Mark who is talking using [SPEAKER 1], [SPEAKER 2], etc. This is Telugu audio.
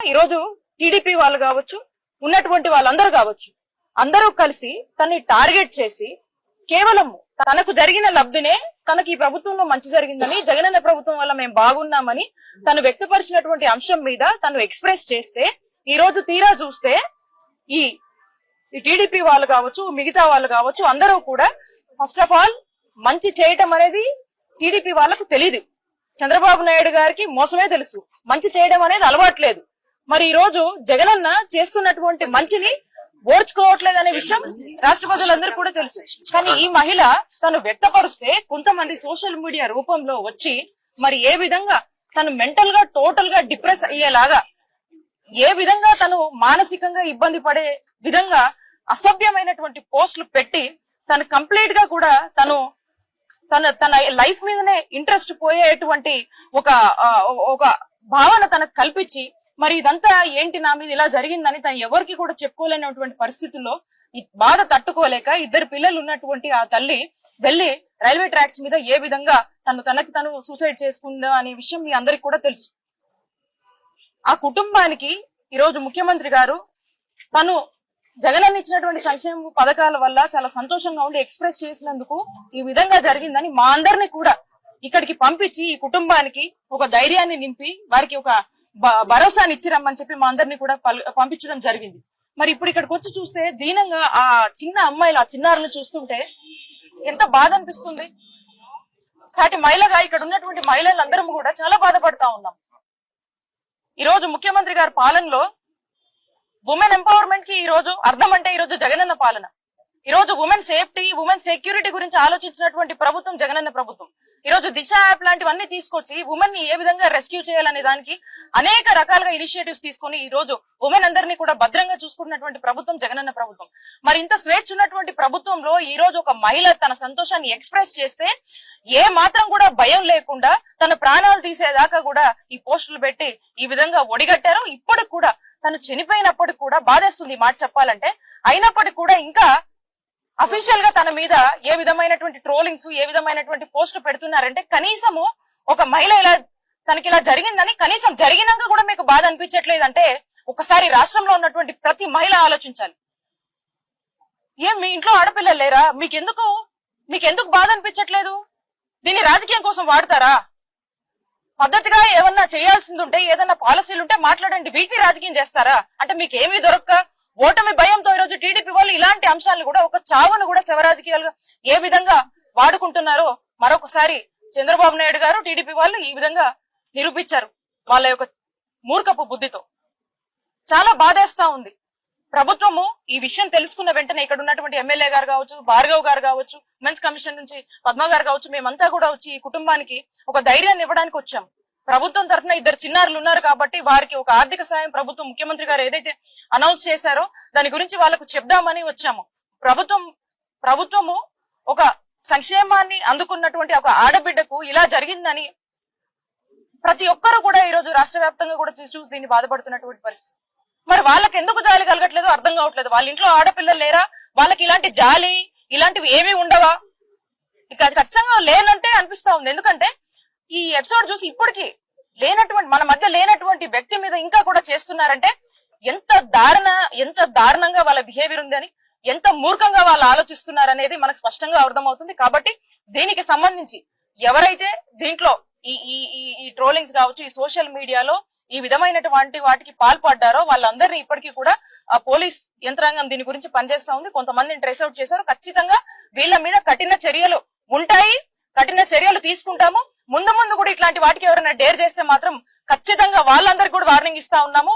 [SPEAKER 1] ఈరోజు టీడీపీ వాళ్ళు కావచ్చు ఉన్నటువంటి వాళ్ళందరూ కావచ్చు అందరూ కలిసి తనని టార్గెట్ చేసి కేవలం తనకు జరిగిన లబ్ధినే తనకి ఈ ప్రభుత్వంలో మంచి జరిగిందని జగనన్న ప్రభుత్వం వల్ల మేము బాగున్నామని తను వ్యక్తపరిచినటువంటి అంశం మీద తను ఎక్స్ప్రెస్ చేస్తే ఈ రోజు తీరా చూస్తే ఈ ఈ టీడీపీ వాళ్ళు కావచ్చు మిగతా వాళ్ళు కావచ్చు అందరూ కూడా ఫస్ట్ ఆఫ్ ఆల్ మంచి చేయటం అనేది టీడీపీ వాళ్ళకు తెలియదు చంద్రబాబు నాయుడు గారికి మోసమే తెలుసు. మంచి చేయడం అనేది అలవాట్లేదు మరి ఈ రోజు జగనన్న చేస్తున్నటువంటి మంచిని ఓర్చుకోవట్లేదు అనే విషయం రాష్ట్ర ప్రజలందరూ కూడా తెలుసు. కానీ ఈ మహిళ తను వ్యక్తపరుస్తే కొంతమంది సోషల్ మీడియా రూపంలో వచ్చి మరి ఏ విధంగా తను మెంటల్గా టోటల్గా డిప్రెస్ అయ్యేలాగా ఏ విధంగా తను మానసికంగా ఇబ్బంది పడే విధంగా అసభ్యమైనటువంటి పోస్టులు పెట్టి తను కంప్లీట్గా కూడా తను తన తన లైఫ్ మీదనే ఇంట్రెస్ట్ పోయేటువంటి ఒక ఒక భావన తనకు కల్పించి మరి ఇదంతా ఏంటి నా మీద ఇలా జరిగిందని తను ఎవరికి కూడా చెప్పుకోలేనటువంటి పరిస్థితుల్లో బాధ తట్టుకోలేక ఇద్దరు పిల్లలు ఉన్నటువంటి ఆ తల్లి వెళ్ళి రైల్వే ట్రాక్స్ మీద ఏ విధంగా తను తనకి తను సూసైడ్ చేసుకుందా అనే విషయం మీ అందరికి కూడా తెలుసు. ఆ కుటుంబానికి ఈరోజు ముఖ్యమంత్రి గారు తను జగనన్న ఇచ్చినటువంటి సంక్షేమ పథకాల వల్ల చాలా సంతోషంగా ఉండి ఎక్స్ప్రెస్ చేసినందుకు ఈ విధంగా జరిగిందని మా అందరినీ కూడా ఇక్కడికి పంపించి ఈ కుటుంబానికి ఒక ధైర్యాన్ని నింపి వారికి ఒక భరోసాని ఇచ్చిరమ్మని చెప్పి మా అందరినీ కూడా పంపించడం జరిగింది. మరి ఇప్పుడు ఇక్కడికి వచ్చి చూస్తే దీనంగా ఆ చిన్న అమ్మాయిలు ఆ చిన్నారులు చూస్తుంటే ఎంత బాధ అనిపిస్తుంది. సాటి మహిళగా ఇక్కడ ఉన్నటువంటి మహిళలందరం కూడా చాలా బాధపడతా ఉన్నాం. ఈ రోజు ముఖ్యమంత్రి గారి పాలనలో ఉమెన్ ఎంపవర్మెంట్కి ఈ రోజు అర్థం అంటే ఈ రోజు జగనన్న పాలన. ఈ రోజు ఉమెన్ సేఫ్టీ ఉమెన్ సెక్యూరిటీ గురించి ఆలోచించినటువంటి ప్రభుత్వం జగనన్న ప్రభుత్వం. ఈ రోజు దిశ యాప్ లాంటివన్నీ తీసుకొచ్చి ఉమెన్ని ఏ విధంగా రెస్క్యూ చేయాలనే దానికి అనేక రకాలుగా ఇనిషియేటివ్స్ తీసుకొని ఈ రోజు ఉమెన్ అందరినీ కూడా భద్రంగా చూసుకున్నటువంటి ప్రభుత్వం జగనన్న ప్రభుత్వం. మరి ఇంత స్వేచ్ఛ ఉన్నటువంటి ప్రభుత్వంలో ఈ రోజు ఒక మహిళ తన సంతోషాన్ని ఎక్స్ప్రెస్ చేస్తే ఏ మాత్రం కూడా భయం లేకుండా తన ప్రాణాలు తీసేదాకా కూడా ఈ పోస్టులు పెట్టి ఈ విధంగా ఒడిగట్టారు. ఇప్పటికి కూడా తను చనిపోయినప్పటికి కూడా బాధేస్తుంది మాట చెప్పాలంటే. అయినప్పటికీ కూడా ఇంకా అఫీషియల్గా తన మీద ఏ విధమైనటువంటి ట్రోలింగ్స్ ఏ విధమైనటువంటి పోస్టులు పెడుతున్నారంటే కనీసము ఒక మహిళ ఇలా తనకి ఇలా జరిగిందని కనీసం జరిగినాక కూడా మీకు బాధ అనిపించట్లేదంటే ఒకసారి రాష్ట్రంలో ఉన్నటువంటి ప్రతి మహిళ ఆలోచించాలి. ఏం మీ ఇంట్లో ఆడపిల్లలు లేరా? మీకెందుకు? మీకెందుకు బాధ అనిపించట్లేదు? దీన్ని రాజకీయం కోసం వాడతారా? పద్ధతిగా ఏమన్నా చేయాల్సింది ఉంటే ఏదన్నా పాలసీలు ఉంటే మాట్లాడండి. వీటిని రాజకీయం చేస్తారా? అంటే మీకు ఏమీ దొరక్క? ఓటమి భయం టీడీపీ వాళ్ళు ఇలాంటి అంశాలను కూడా ఒక చావును కూడా శివరాజకీయాలుగా ఏ విధంగా వాడుకుంటున్నారో మరొకసారి చంద్రబాబు నాయుడు గారు టీడీపీ వాళ్ళు ఈ విధంగా నిరూపించారు వాళ్ళ యొక్క మూర్ఖపు బుద్ధితో. చాలా బాధేస్తా ఉంది. ప్రభుత్వము ఈ విషయం తెలుసుకున్న వెంటనే ఇక్కడ ఉన్నటువంటి ఎమ్మెల్యే గారు కావచ్చు భార్గవ్ గారు కావచ్చు ఉమెన్స్ కమిషన్ నుంచి పద్మ గారు కావచ్చు మేమంతా కూడా వచ్చి ఈ కుటుంబానికి ఒక ధైర్యాన్ని ఇవ్వడానికి వచ్చాం ప్రభుత్వం తరఫున ఇద్దరు చిన్నారులు ఉన్నారు కాబట్టి వారికి ఒక ఆర్థిక సాయం ప్రభుత్వం ముఖ్యమంత్రి గారు ఏదైతే అనౌన్స్ చేశారో దాని గురించి వాళ్ళకు చెప్దామని వచ్చాము. ప్రభుత్వం ప్రభుత్వము ఒక సంక్షేమాన్ని అందుకున్నటువంటి ఒక ఆడబిడ్డకు ఇలా జరిగిందని ప్రతి ఒక్కరు కూడా ఈ రోజు రాష్ట్ర వ్యాప్తంగా కూడా చూసి దీన్ని బాధపడుతున్నటువంటి పరిస్థితి. మరి వాళ్ళకి ఎందుకు జాలి కలగట్లేదు అర్థం కావట్లేదు. వాళ్ళ ఇంట్లో ఆడపిల్లలు లేరా? వాళ్ళకి ఇలాంటి జాలి ఇలాంటివి ఏమీ ఉండవా? ఇక అది ఖచ్చితంగా లేనంటే అనిపిస్తా ఉంది. ఎందుకంటే ఈ ఎపిసోడ్ చూసి ఇప్పటికి లేనటువంటి మన మధ్య లేనటువంటి వ్యక్తి మీద ఇంకా కూడా చేస్తున్నారంటే ఎంత దారుణ ఎంత దారుణంగా వాళ్ళ బిహేవియర్ ఉందని ఎంత మూర్ఖంగా వాళ్ళు ఆలోచిస్తున్నారు అనేది మనకు స్పష్టంగా అర్థమవుతుంది. కాబట్టి దీనికి సంబంధించి ఎవరైతే దీంట్లో ఈ ఈ ఈ- ఈ ట్రోలింగ్స్ కావచ్చు ఈ సోషల్ మీడియాలో ఈ విధమైనటువంటి వాటికి పాల్పడ్డారో వాళ్ళందరినీ ఇప్పటికీ కూడా ఆ పోలీస్ యంత్రాంగం దీని గురించి పనిచేస్తా ఉంది. కొంతమందిని ట్రేస్ అవుట్ చేశారు. ఖచ్చితంగా వీళ్ళ మీద కఠిన చర్యలు ఉంటాయి. కఠిన చర్యలు తీసుకుంటాము. ముందు ముందు కూడా ఇట్లాంటి వాటికి ఎవరైనా డేర్ చేస్తే మాత్రం ఖచ్చితంగా వాళ్ళందరికీ కూడా వార్నింగ్ ఇస్తా ఉన్నాము.